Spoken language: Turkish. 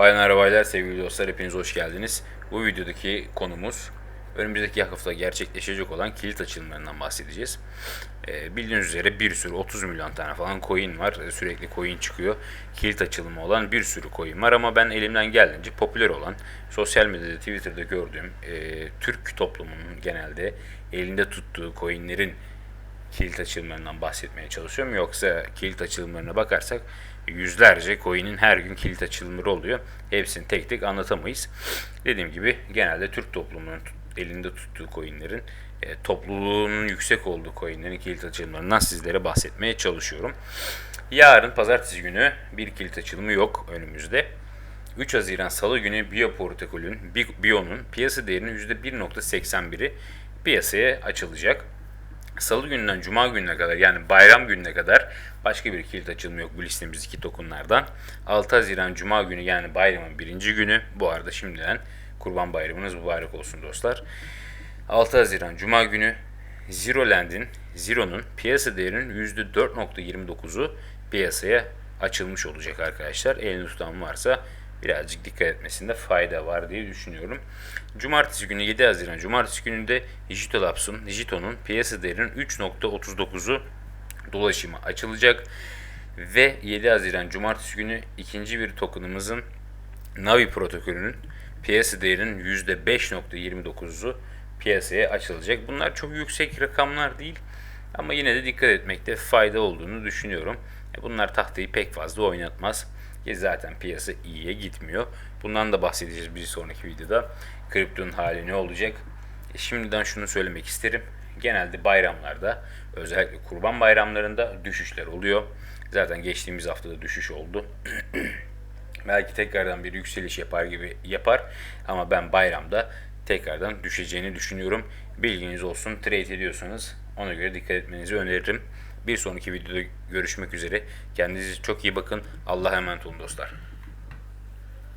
Bayanlar baylar sevgili dostlar hepiniz hoş geldiniz. Bu videodaki konumuz önümüzdeki hafta gerçekleşecek olan kilit açılımlarından bahsedeceğiz. Ee, bildiğiniz üzere bir sürü 30 milyon tane falan coin var. Ee, Sürekli coin çıkıyor. Kilit açılımı olan bir sürü coin var ama ben elimden geldiğince popüler olan sosyal medyada Twitter'da gördüğüm e, Türk toplumunun genelde elinde tuttuğu coinlerin kilit açılımlarından bahsetmeye çalışıyorum. Yoksa kilit açılımlarına bakarsak yüzlerce coin'in her gün kilit açılımları oluyor. Hepsini tek tek anlatamayız. Dediğim gibi genelde Türk toplumunun elinde tuttuğu coin'lerin e, topluluğunun yüksek olduğu coin'lerin kilit açılımlarından sizlere bahsetmeye çalışıyorum. Yarın pazartesi günü bir kilit açılımı yok önümüzde. 3 Haziran Salı günü Bioprotokol'ün, Bi- Bio'nun piyasa değerinin %1.81'i piyasaya açılacak. Salı gününden Cuma gününe kadar yani bayram gününe kadar başka bir kilit açılımı yok bu listemizdeki tokenlardan. 6 Haziran Cuma günü yani bayramın birinci günü. Bu arada şimdiden Kurban Bayramınız mübarek olsun dostlar. 6 Haziran Cuma günü Zeroland'in, Zero'nun piyasa değerinin %4.29'u piyasaya açılmış olacak arkadaşlar. Elini tutan varsa birazcık dikkat etmesinde fayda var diye düşünüyorum. Cumartesi günü 7 Haziran Cumartesi gününde Digitolabs'ın, Digito'nun piyasa değerinin 3.39'u dolaşıma açılacak. Ve 7 Haziran Cumartesi günü ikinci bir tokenımızın Navi protokolünün piyasa değerinin %5.29'u piyasaya açılacak. Bunlar çok yüksek rakamlar değil ama yine de dikkat etmekte fayda olduğunu düşünüyorum. E, Bunlar tahtayı pek fazla oynatmaz. Ki zaten piyasa iyiye gitmiyor. Bundan da bahsedeceğiz bir sonraki videoda. Kriptonun hali ne olacak? E, Şimdiden şunu söylemek isterim. Genelde bayramlarda özellikle kurban bayramlarında düşüşler oluyor. Zaten geçtiğimiz haftada düşüş oldu. Belki tekrardan bir yükseliş yapar gibi yapar ama ben bayramda tekrardan düşeceğini düşünüyorum. Bilginiz olsun. Trade ediyorsanız ona göre dikkat etmenizi öneririm. Bir sonraki videoda görüşmek üzere. Kendinize çok iyi bakın. Allah'a emanet olun dostlar.